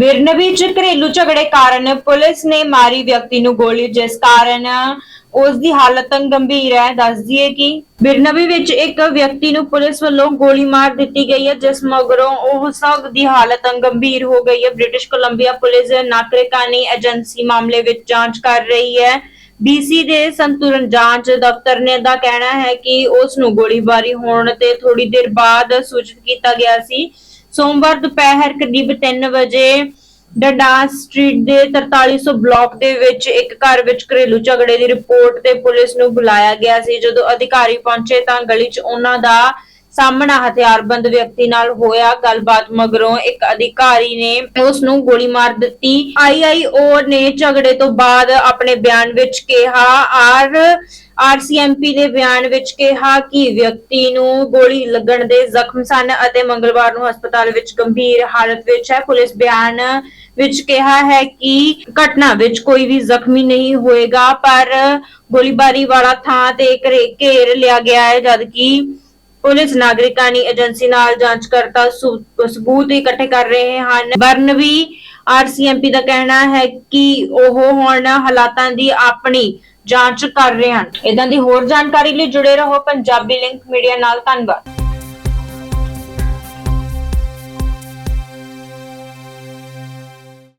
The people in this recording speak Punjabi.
ਬਿਰਨਵੀ ਚ ਘਰੇਲੂ ਝਗੜੇ ਕਾਰਨ ਪੁਲਿਸ ਨੇ ਮਾਰੀ ਵਿਅਕਤੀ ਨੂੰ ਗੋਲੀ, ਜਿਸ ਕਾਰਨ ਉਸ ਦੀ ਹਾਲਤ ਗੰਭੀਰ ਹੈ। ਦੱਸ ਦਈਏ ਕਿ ਬਿਰਨਵੀ ਵਿੱਚ ਇੱਕ ਵਿਅਕਤੀ ਨੂੰ ਪੁਲਿਸ ਵੱਲੋਂ ਗੋਲੀ ਮਾਰ ਦਿੱਤੀ ਗਈ ਹੈ, ਜਿਸ ਮਗਰੋਂ ਉਹ ਸਭ ਦੀ ਹਾਲਤ ਗੰਭੀਰ ਹੋ ਗਈ ਹੈ। ਬ੍ਰਿਟਿਸ਼ ਕੋਲੰਬੀਆ ਪੁਲਿਸ ਨਾਗਰਿਕਾਨੀ ਏਜੰਸੀ ਮਾਮਲੇ ਵਿੱਚ ਜਾਂਚ ਕਰ ਰਹੀ ਹੈ। ਡੀਸੀ ਦੇ ਸੰਤੁਲਨ ਜਾਂਚ ਦਫ਼ਤਰ ਨੇ ਦਾ ਕਹਿਣਾ ਹੈ ਕਿ ਉਸ ਨੂੰ ਗੋਲੀਬਾਰੀ ਹੋਣ ਤੇ ਥੋੜੀ ਦੇਰ ਬਾਅਦ ਸੂਚਿਤ ਕੀਤਾ ਗਿਆ ਸੀ ਸੋਮਵਾਰ ਦੁਪਹਿਰ ਕਰੀਬ 3 ਵਜੇ ਡਡਾਸ ਸਟਰੀਟ ਦੇ 4300 ਬਲਾਕ ਦੇ ਵਿੱਚ ਇੱਕ ਘਰ ਵਿੱਚ ਘਰੇਲੂ ਝਗੜੇ ਦੀ ਰਿਪੋਰਟ ਤੇ ਪੁਲਿਸ ਨੂੰ ਬੁਲਾਇਆ ਗਿਆ ਸੀ। ਜਦੋਂ ਅਧਿਕਾਰੀ ਪਹੁੰਚੇ ਤਾਂ ਗਲੀ 'ਚ ਉਹਨਾਂ ਦਾ ਸਾਹਮਣਾ ਹਥਿਆਰਬੰਦ ਵਿਅਕਤੀ ਨਾਲ ਹੋਇਆ ਗੱਲਬਾਤ ਮਗਰੋਂ ਇੱਕ ਅਧਿਕਾਰੀ ਨੇ ਉਸ ਨੂੰ ਗੋਲੀ ਮਾਰ ਦਿੱਤੀ। ਆਈਆਈਓ ਨੇ ਝਗੜੇ ਤੋਂ ਬਾਅਦ ਆਪਣੇ ਬਿਆਨ ਵਿੱਚ ਕਿਹਾ, ਆਰ ਆਰਸੀਐਮਪੀ ਨੇ ਬਿਆਨ ਵਿੱਚ ਕਿਹਾ ਕਿ ਵਿਅਕਤੀ ਨੂੰ ਗੋਲੀ ਲੱਗਣ ਦੇ ਜ਼ਖਮ ਸਨ ਅਤੇ ਮੰਗਲਵਾਰ ਨੂੰ ਹਸਪਤਾਲ ਵਿੱਚ ਗੰਭੀਰ ਹਾਲਤ ਵਿੱਚ ਹੈ। ਪੁਲਿਸ ਬਿਆਨ ਵਿੱਚ ਕਿਹਾ ਹੈ ਕਿ ਘਟਨਾ ਵਿੱਚ ਕੋਈ ਵੀ ਜ਼ਖਮੀ ਨਹੀਂ ਹੋਏਗਾ, ਪਰ ਗੋਲੀਬਾਰੀ ਵਾਲਾ ਥਾਂ ਤੇ ਘਰੇ- ਘੇਰ ਲਿਆ ਗਿਆ ਹੈ, ਜਦਕਿ ਪੁਲਿਸ ਨਾਗਰਿਕਾਨੀ ਏਜੰਸੀ ਨਾਲ ਜਾਂਚਕਰਤਾ ਸੂ- ਸਬੂਤ ਇਕੱਠੇ ਕਰ ਰਹੇ ਹਨ। ਬਰਨਵੀ ਆਰਸੀਐਮਪੀ ਦਾ ਕਹਿਣਾ ਹੈ ਕਿ ਉਹ ਹੁਣ ਹਾਲਾਤਾਂ ਦੀ ਆਪਣੀ ਜਾਂਚ ਕਰ ਰਹੇ ਹਨ। ਇਦਾਂ ਦੀ ਹੋਰ ਜਾਣਕਾਰੀ ਲਈ ਜੁੜੇ ਰਹੋ ਪੰਜਾਬੀ ਲਿੰਕ ਮੀਡੀਆ ਨਾਲ। ਧੰਨਵਾਦ।